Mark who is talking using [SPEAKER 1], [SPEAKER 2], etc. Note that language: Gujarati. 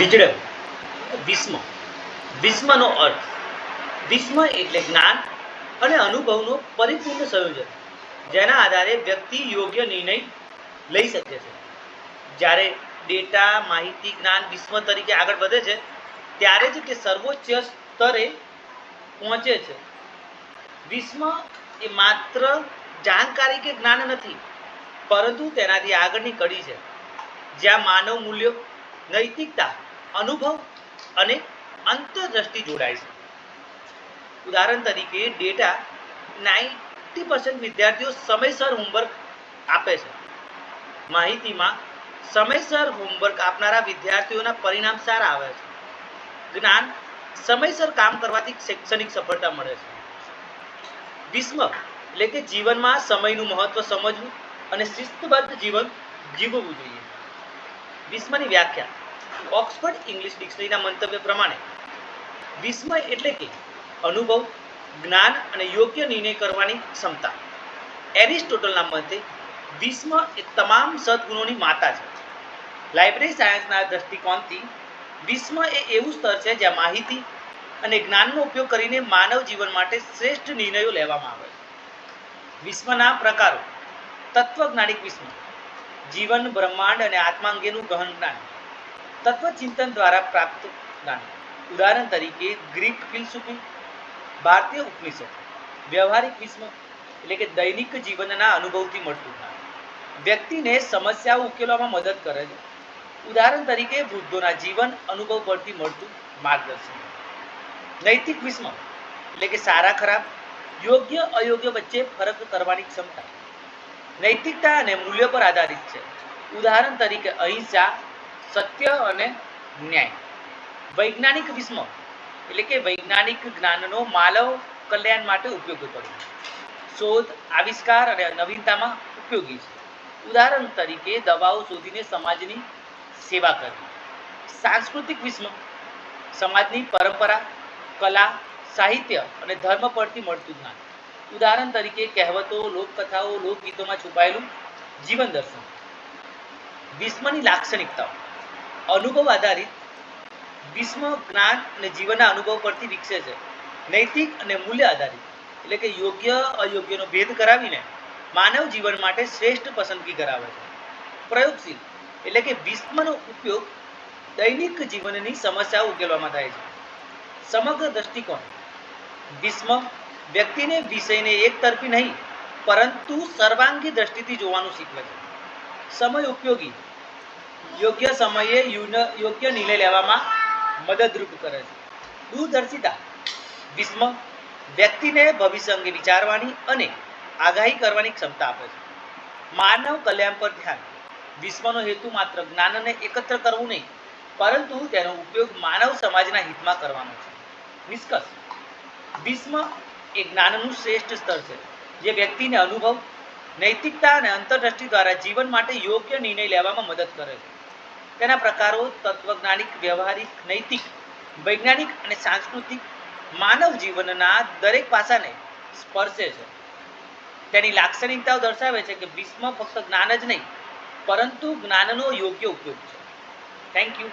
[SPEAKER 1] વિજડમ વિસ્મ. વિસ્મનો અર્થ. વિસ્મ એટલે જ્ઞાન અને અનુભવનો પરિપૂર્ણ સંયોજન, જેના આધારે વ્યક્તિ યોગ્ય નિર્ણય લઈ શકે છે. જ્યારે ડેટા, માહિતી, જ્ઞાન વિસ્મ તરીકે આગળ વધે છે, ત્યારે જ તે સર્વોચ્ચ સ્તરે પહોંચે છે. વિસ્મ એ માત્ર જાણકારી કે જ્ઞાન નથી, પરંતુ તેનાથી આગળની કડી છે. જ્યાં માનવ મૂલ્યો, નૈતિકતા અનુભવ અને અંતરદ્રષ્ટિ જોડાય છે. ઉદાહરણ તરીકે ડેટા નાઇન્ટી પર્સન્ટ વિદ્યાર્થીઓ સમયસર હોમવર્ક આપે છે. માહિતીમાં સમયસર હોમવર્ક આપનારા વિદ્યાર્થીઓના પરિણામ સારા આવે છે. જ્ઞાન સમયસર કામ કરવાથી શૈક્ષણિક સફળતા મળે છે. વિસ્મ એટલે કે જીવનમાં સમયનું મહત્વ સમજવું અને શિસ્તબદ્ધ જીવન જીવવું જોઈએ. વિસ્મની વ્યાખ્યા ઓક્સફર્ડ ઇંગ્લિશ ડિક્શનરીના મંતવ્ય પ્રમાણે, વિસ્મય એટલે કે અનુભવ, જ્ઞાન અને યોગ્ય નિર્ણય કરવાની ક્ષમતા. એરિસ્ટોટલના મતે, વિસ્મ એ તમામ સદગુણોની માતા છે. લાઇબ્રેરી સાયન્સના દ્રષ્ટિકોણથી, વિસ્મ એ એવું સ્તર છે જ્યાં માહિતી અને જ્ઞાનનો ઉપયોગ કરીને માનવ જીવન માટે શ્રેષ્ઠ નિર્ણયો લેવામાં આવે. વિશ્વના પ્રકારો, તત્વજ્ઞાનિક વિસ્મ, જીવન, બ્રહ્માંડ અને આત્મા અંગેનું ગહન જ્ઞાન. તત્વચિંતન દ્વારા પ્રાપ્ત જ્ઞાન ઉદાહરણ તરીકે ગ્રીક ફિલસુફી, ભારતીય ઉપનિષદ, વ્યવહારિક વિશ્વ, એટલે કે દૈનિક જીવનના અનુભવથી મળતું જ્ઞાન. વ્યક્તિને સમસ્યાઓ ઉકેલવામાં મદદ કરે છે. ઉદાહરણ તરીકે વૃદ્ધોના જીવન અનુભવ પરથી મળતું માર્ગદર્શન. નૈતિક વિશ્વ, એટલે કે સારા ખરાબ, યોગ્ય અયોગ્ય વચ્ચે ફરક કરવાની ક્ષમતા. નૈતિકતા અને મૂલ્યો પર આધારિત છે. ઉદાહરણ તરીકે અહિંસા સત્ય અને ન્યાય. વૈજ્ઞાનિક વિસ્મ એટલે કે વૈજ્ઞાનિક જ્ઞાનનો માનવ કલ્યાણ માટે ઉપયોગ કરવો શોધ, આવિષ્કાર અને નવીનતામાં ઉપયોગી છે. ઉદાહરણ તરીકે દવાઓ શોધીને સમાજની સેવા કરવી. સાંસ્કૃતિક વિસ્મ સમાજની પરંપરા, કલા, સાહિત્ય અને ધર્મ પરથી મળતું જ્ઞાન. ઉદાહરણ તરીકે કહેવતો, લોકકથાઓ, લોકગીતોમાં છુપાયેલું જીવન દર્શન. વિસ્મની લાક્ષણિકતાઓ. અનુભવ આધારિત વિશ્વ જ્ઞાન અને જીવનના અનુભવ પરથી વિકસે છે. નૈતિક અને મૂલ્ય આધારિત, એટલે કે યોગ્ય, અયોગ્યનો ભેદ કરાવીને માનવ જીવન માટે શ્રેષ્ઠ પસંદગી કરાવે છે. પ્રયોગશીલ, એટલે કે વિશ્વનો ઉપયોગ દૈનિક જીવનની સમસ્યાઓ ઉકેલવામાં થાય છે. સમગ્ર દ્રષ્ટિકોણ વિશ્વ વ્યક્તિને વિષયને એક તરફી નહીં, પરંતુ સર્વાંગી દ્રષ્ટિથી જોવાનું શીખવે છે. સમય ઉપયોગી યોગ્ય સમયે યોગ્ય નિર્ણય લેવામાં મદદરૂપ કરે છે. દૂરદર્શિતા વિસ્મ વ્યક્તિને ભવિષ્ય અંગે વિચારવાની અને આગાહી કરવાની ક્ષમતા આપે છે. માનવ કલ્યાણ પર ધ્યાન, વિશ્વનો હેતુ માત્ર જ્ઞાનને એકત્ર કરવું નહીં, પરંતુ તેનો ઉપયોગ માનવ સમાજના હિતમાં કરવાનો છે. નિષ્કર્ષ, વિશ્વ એ જ્ઞાનનું શ્રેષ્ઠ સ્તર છે, જે વ્યક્તિને અનુભવ નૈતિકતા અને અંતરદ્રષ્ટિ દ્વારા જીવન માટે યોગ્ય નિર્ણય લેવામાં મદદ કરે છે. તેના પ્રકારો તત્વજ્ઞાનિક, વ્યવહારિક, નૈતિક, વૈજ્ઞાનિક અને સાંસ્કૃતિક માનવ જીવનના દરેક પાસાને સ્પર્શે છે. તેની લાક્ષણિકતાઓ દર્શાવે છે કે ભીષ્મ ફક્ત જ્ઞાન જ નહીં, પરંતુ જ્ઞાનનો યોગ્ય ઉપયોગ છે. Thank you